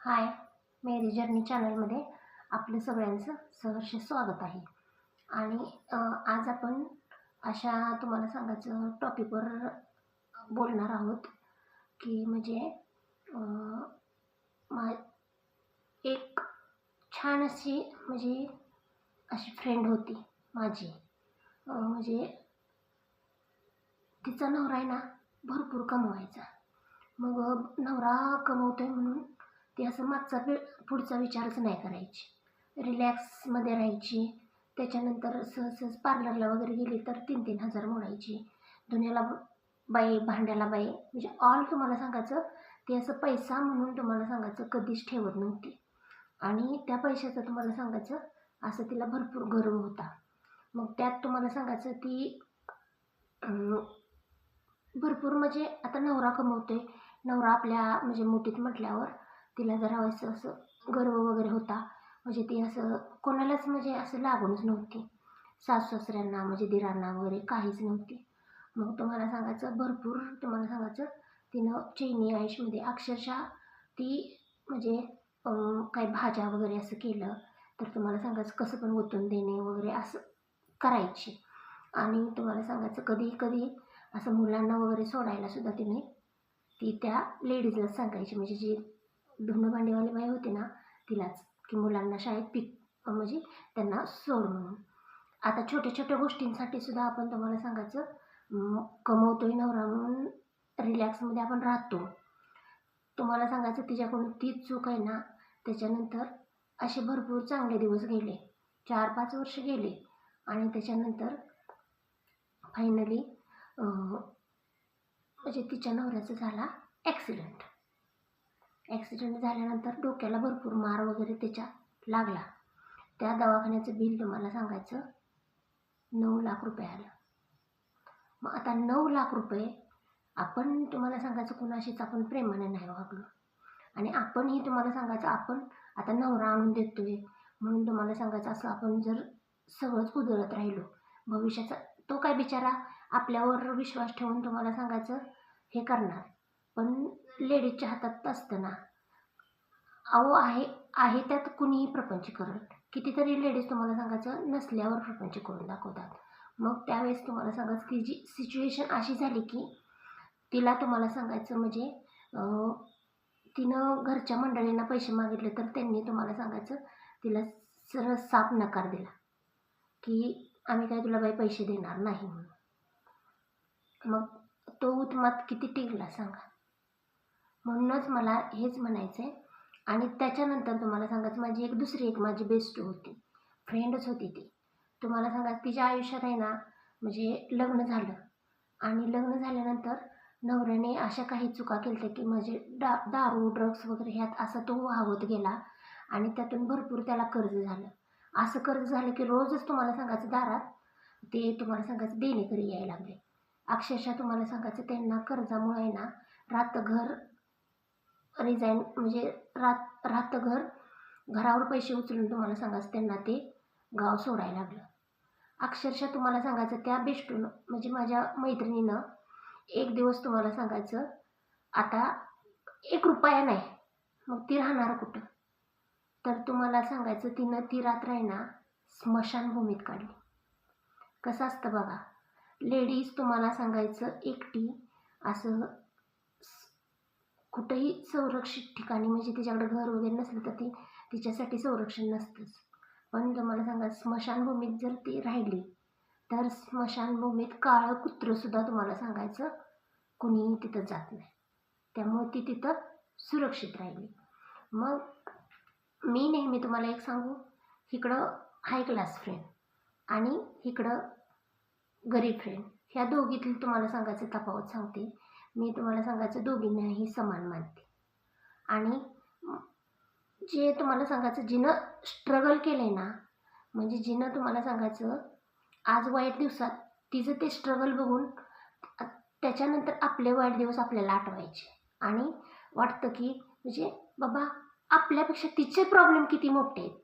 हाय मेरी journey चॅनलमध्ये आपलं सगळ्यांचं सहर्ष स्वागत आहे. आणि आज आपण अशा तुम्हाला सांगायचं टॉपिकवर बोलणार आहोत की म्हणजे मा एक छान अशी म्हणजे अशी फ्रेंड होती माझी. म्हणजे तिचा नवरा आहे ना भरपूर कमवायचा. मग नवरा कमवतोय म्हणून ती असं मागचा पुढचा विचारच नाही करायची. रिलॅक्समध्ये राहायची. त्याच्यानंतर सहज सहज पार्लरला वगैरे गेली तर तीन तीन हजार मोडायची. धुण्याला बाई भांड्याला बाई म्हणजे ऑल तुम्हाला सांगायचं ते असं पैसा म्हणून तुम्हाला सांगायचं कधीच ठेवत नव्हती. आणि त्या पैशाचं तुम्हाला सांगायचं असं तिला भरपूर गर्व होता. मग त्यात तुम्हाला सांगायचं ती भरपूर म्हणजे आता नवरा कमवतोय. नवरा आपल्या म्हणजे मुठीत म्हटल्यावर तिला जरा असं असं गर्व वगैरे होता. म्हणजे ती असं कोणालाच म्हणजे असं लागूनच नव्हती. सासू सासऱ्यांना म्हणजे दिरांना वगैरे काहीच नव्हती. मग तुम्हाला सांगायचं भरपूर तुम्हाला सांगायचं तिनं चैनी आयुषमध्ये अक्षरशः ती म्हणजे काही भाज्या वगैरे असं केलं तर तुम्हाला सांगायचं कसं पण ओतून देणे वगैरे असं करायची. आणि तुम्हाला सांगायचं कधी कधी असं मुलांना वगैरे सोडायला सुद्धा तिने ती त्या लेडीजलाच सांगायची. म्हणजे जी धुणं भांडेवाले बाई होती ना तिलाच की मुलांना शाळेत पिक म्हणजे त्यांना सोड म्हणून. आता छोट्या छोट्या गोष्टींसाठी सुद्धा आपण तुम्हाला सांगायचं कमवतोय नवरा म्हणून रिलॅक्समध्ये आपण राहतो. तुम्हाला सांगायचं तिच्याकडून तीच चूक आहे ना त्याच्यानंतर असे भरपूर चांगले दिवस गेले. चार पाच वर्ष गेले आणि त्याच्यानंतर फायनली म्हणजे तिच्या नवऱ्याचा झाला ॲक्सिडेंट ॲक्सिडेंट झाल्यानंतर डोक्याला भरपूर मार वगैरे त्याच्या लागला. त्या दवाखान्याचं बिल तुम्हाला सांगायचं नऊ लाख रुपये आलं. मग आता नऊ लाख रुपये आपण तुम्हाला सांगायचं कुणाशीच आपण प्रेमाने नाही वागलो. आणि आपणही तुम्हाला सांगायचं आपण आता नवरा आणून देतोय म्हणून तुम्हाला सांगायचं असं आपण जर सगळंच उधळत राहिलो भविष्याचा तो काय बिचारा आपल्यावर विश्वास ठेवून तुम्हाला सांगायचं हे करणार. पण लेडीजच्या हातात असतं ना. अहो आहे आहे त्यात कुणीही प्रपंच करत. कितीतरी लेडीज तुम्हाला सांगायचं नसल्यावर प्रपंच करून दाखवतात. मग त्यावेळेस तुम्हाला सांगायचं की जी सिच्युएशन अशी झाली की तिला तुम्हाला सांगायचं म्हणजे तिनं घरच्या मंडळींना पैसे मागितले तर त्यांनी तुम्हाला सांगायचं तिला सरळ साफ नकार दिला. की आम्ही काय तुला बाई पैसे देणार नाही म्हणून. मग तो उत्मात किती टिकला सांगा. म्हणूनच मला हेच म्हणायचं आहे आणि त्याच्यानंतर तुम्हाला सांगायचं माझी एक दुसरी एक माझी बेस्ट होती. फ्रेंडच होती ती. तुम्हाला सांगा तिच्या आयुष्यात आहे ना म्हणजे लग्न झालं. आणि लग्न झाल्यानंतर नवऱ्याने अशा काही चुका केल्या की म्हणजे डा दारू ड्रग्स वगैरे ह्यात असा तो वाहवत गेला. आणि त्यातून भरपूर त्याला कर्ज झालं. असं कर्ज झालं की रोजच तुम्हाला सांगायचं दारात ते तुम्हाला सांगायचं देणेकरी यायला लागले. अक्षरशः तुम्हाला सांगायचं त्यांना कर्जामुळे आहे ना रात घर रिझाईन म्हणजे रात राहतं घर घरावर पैसे उचलून तुम्हाला सांगायचं त्यांना ते गाव सोडायला लागलं. अक्षरशः तुम्हाला सांगायचं त्या बेस्टून म्हणजे माझ्या मैत्रिणीनं एक दिवस तुम्हाला सांगायचं आता एक रुपया नाही मग ती राहणार कुठं? तर तुम्हाला सांगायचं तिनं ती रात्र आहे ना स्मशानभूमीत काढली. कसं असतं बघा लेडीज तुम्हाला सांगायचं एकटी असं कुठंही संरक्षित ठिकाणी म्हणजे तिच्याकडे घर वगैरे नसलं तर ती तिच्यासाठी संरक्षण नसतंच. पण तुम्हाला सांगा स्मशानभूमीत जर ती राहिली तर स्मशानभूमीत काळं कुत्रंसुद्धा तुम्हाला सांगायचं कुणीही तिथं जात नाही. त्यामुळे ती तिथं सुरक्षित राहिली. मग मी नेहमी तुम्हाला एक सांगू इकडं हाय क्लास फ्रेंड आणि इकडं गरीब फ्रेंड ह्या दोघीतील तुम्हाला सांगायचं तफावत सांगते. मी तुम्हाला सांगायचं दोघींनाही समान मानते. आणि जे तुम्हाला सांगायचं जिनं स्ट्रगल केलं आहे ना म्हणजे जिनं तुम्हाला सांगायचं आज वाईट दिवसात तिचं ते स्ट्रगल बघून त्याच्यानंतर आपले वाईट दिवस आपल्याला आठवायचे. आणि वाटतं की म्हणजे बाबा आपल्यापेक्षा तिचे प्रॉब्लेम किती मोठे आहेत?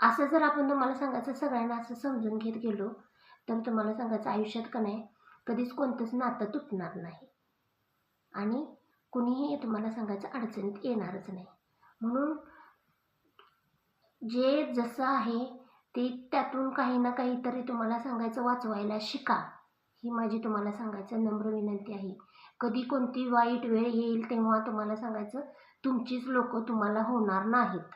असं जर आपण तुम्हाला सांगायचं सगळ्यांना असं समजून घेत गेलो तर तुम्हाला सांगायचं आयुष्यात का नाही कधीच कोणतंच नातं तुटणार नाही. आणि कुणीही तुम्हाला सांगायचं अडचणीत येणारच नाही. म्हणून जे जसं आहे ते त्यातून काही ना काहीतरी तुम्हाला सांगायचं वाचवायला शिका. ही माझी तुम्हाला सांगायचं नम्र विनंती आहे. कधी कोणती वाईट वेळ येईल तेव्हा तुम्हाला सांगायचं तुमचीच लोक तुम्हाला होणार नाहीत.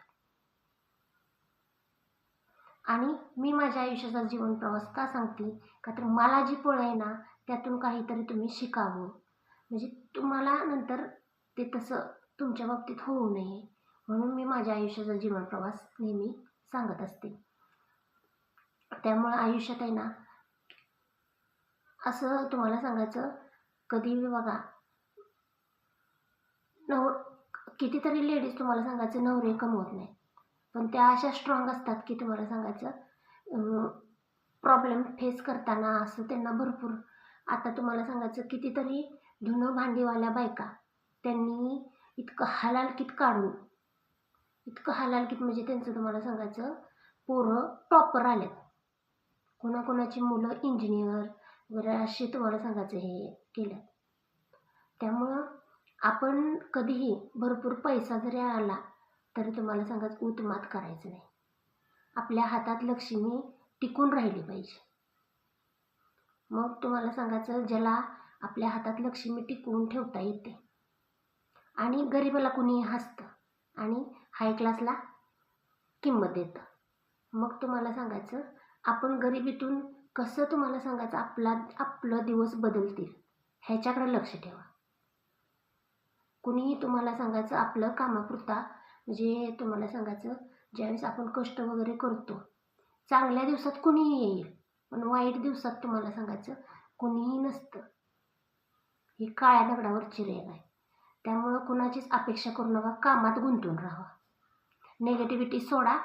आणि मी माझ्या आयुष्याचा जीवन प्रवास का सांगते? का तर मला जी पळ आहे ना त्यातून काहीतरी तुम्ही शिकावं. म्हणजे तुम्हाला नंतर ते तसं तुमच्या बाबतीत होऊ नये. म्हणून मी माझ्या आयुष्याचा जीवन प्रवास नेहमी सांगत असते. त्यामुळं आयुष्यात आहे ना असं तुम्हाला सांगायचं कधी बघा नव कितीतरी लेडीज तुम्हाला सांगायचं नवरे कमवत नाही पण त्या अशा स्ट्रॉंग असतात की तुम्हाला सांगायचं प्रॉब्लेम फेस करताना असं त्यांना भरपूर. आता तुम्हाला सांगायचं कितीतरी धुणं भांडीवाल्या बायका. त्यांनी इतकं हलालकीत काढून इतकं हलालकीत म्हणजे त्यांचं तुम्हाला सांगायचं पोरं टॉपर आलेत. कोणाकोणाची मुलं इंजिनियर वगैरे असे तुम्हाला सांगायचं हे केलं. त्यामुळं आपण कधीही भरपूर पैसा जरी आला तरी तुम्हाला सांगायचं उतमात करायचं नाही. आपल्या हातात लक्ष्मी टिकून राहिली पाहिजे. मग तुम्हाला सांगायचं ज्याला आपल्या हातात लक्ष्मी टिकवून ठेवता येते. आणि गरिबाला कुणी हसतं आणि हाय क्लासला किंमत देतं. मग तुम्हाला सांगायचं आपण गरिबीतून कसं तुम्हाला सांगायचं आपला आपलं दिवस बदलतील ह्याच्याकडे लक्ष ठेवा. कुणीही तुम्हाला सांगायचं आपलं कामापुरता म्हणजे तुम्हाला सांगायचं ज्यावेळेस आपण कष्ट वगैरे करतो चांगल्या दिवसात कुणीही येईल पण वाईट दिवसात तुम्हाला सांगायचं कुणीही नसतं. ही काळ्या दगडावरची रेग आहे. त्यामुळं कुणाचीच अपेक्षा करू नका कामात गुंतून राहा. नेगेटिव्हिटी सोडा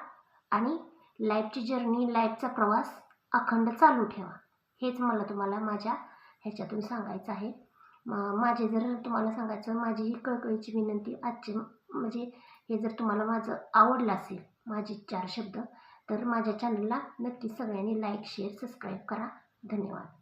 आणि लाईफची जर्नी लाईफचा प्रवास अखंड चालू ठेवा. हेच मला तुम्हाला माझ्या ह्याच्यातून सांगायचं आहे. माझे जर तुम्हाला सांगायचं माझी ही कळकळीची विनंती आजची म्हणजे हे जर तुम्हाला माझं आवडलं असेल माझे चार शब्द तर माझ्या चॅनलला नक्की सगळ्यांनी लाईक शेअर सबस्क्राईब करा. धन्यवाद.